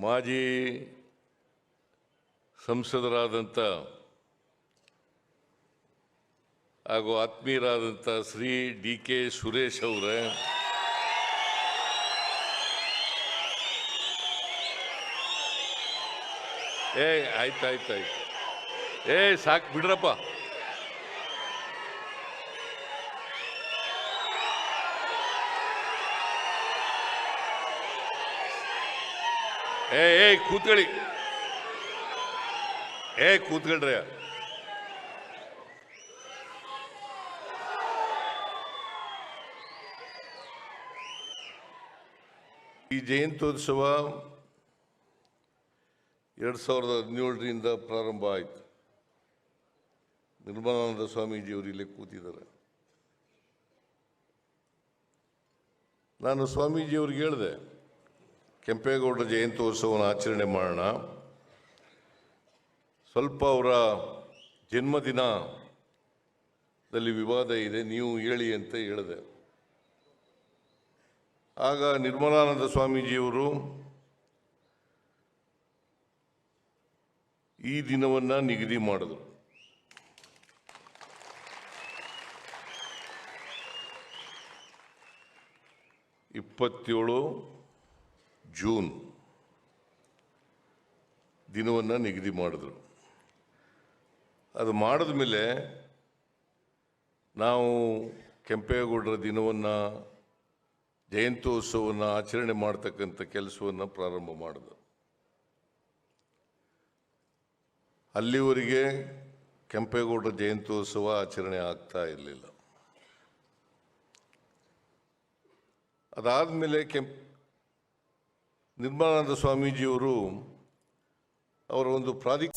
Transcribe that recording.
ಮಾಜಿ ಸಂಸದರಾದಂಥ ಹಾಗೂ ಆತ್ಮೀಯರಾದಂಥ ಶ್ರೀ ಡಿ ಕೆ ಸುರೇಶ್ ಅವರೇ, ಏಯ್, ಆಯ್ತು ಆಯ್ತು ಆಯ್ತು. ಏ ಸಾಕು, ಬಿಡ್ರಪ್ಪ. ಏ ಏ, ಕೂತ್ಕೊಳ್ಳಿ. ಏ, ಕೂತ್ಕೊಳ್ರಿ. ಈ ಜಯಂತ್ಯೋತ್ಸವ ಎರಡು ಸಾವಿರದ ಹದಿನೇಳರಿಂದ ಪ್ರಾರಂಭ ಆಯಿತು. ನಿರ್ಮಲಾನಂದ ಸ್ವಾಮೀಜಿಯವರು ಇಲ್ಲೇ ಕೂತಿದ್ದಾರೆ. ನಾನು ಸ್ವಾಮೀಜಿಯವ್ರಿಗೆ ಹೇಳಿದೆ ಕೆಂಪೇಗೌಡರ ಜಯಂತ್ಯೋತ್ಸವವನ್ನು ಆಚರಣೆ ಮಾಡೋಣ. ಸ್ವಲ್ಪ ಅವರ ಜನ್ಮದಿನದಲ್ಲಿ ವಿವಾದ ಇದೆ, ನೀವು ಹೇಳಿ ಅಂತ ಹೇಳಿದೆ. ಆಗ ನಿರ್ಮಲಾನಂದ ಸ್ವಾಮೀಜಿಯವರು ಈ ದಿನವನ್ನು ನಿಗದಿ ಮಾಡಿದರು. ಇಪ್ಪತ್ತೇಳು ಜೂನ್ ದಿನವನ್ನು ನಿಗದಿ ಮಾಡಿದ್ರು. ಅದು ಮಾಡಿದ ಮೇಲೆ ನಾವು ಕೆಂಪೇಗೌಡರ ದಿನವನ್ನು, ಜಯಂತ್ಯೋತ್ಸವವನ್ನು ಆಚರಣೆ ಮಾಡ್ತಕ್ಕಂಥ ಕೆಲಸವನ್ನು ಪ್ರಾರಂಭ ಮಾಡಿದ್ರು. ಅಲ್ಲಿವರೆಗೆ ಕೆಂಪೇಗೌಡರ ಜಯಂತ್ಯೋತ್ಸವ ಆಚರಣೆ ಆಗ್ತಾ ಇರಲಿಲ್ಲ. ಅದಾದ ಮೇಲೆ ಕೆಂಪ್ ನಿರ್ಮಲಾನಂದ ಸ್ವಾಮೀಜಿಯವರು ಅವರ ಒಂದು ಪ್ರಾಧಿಕ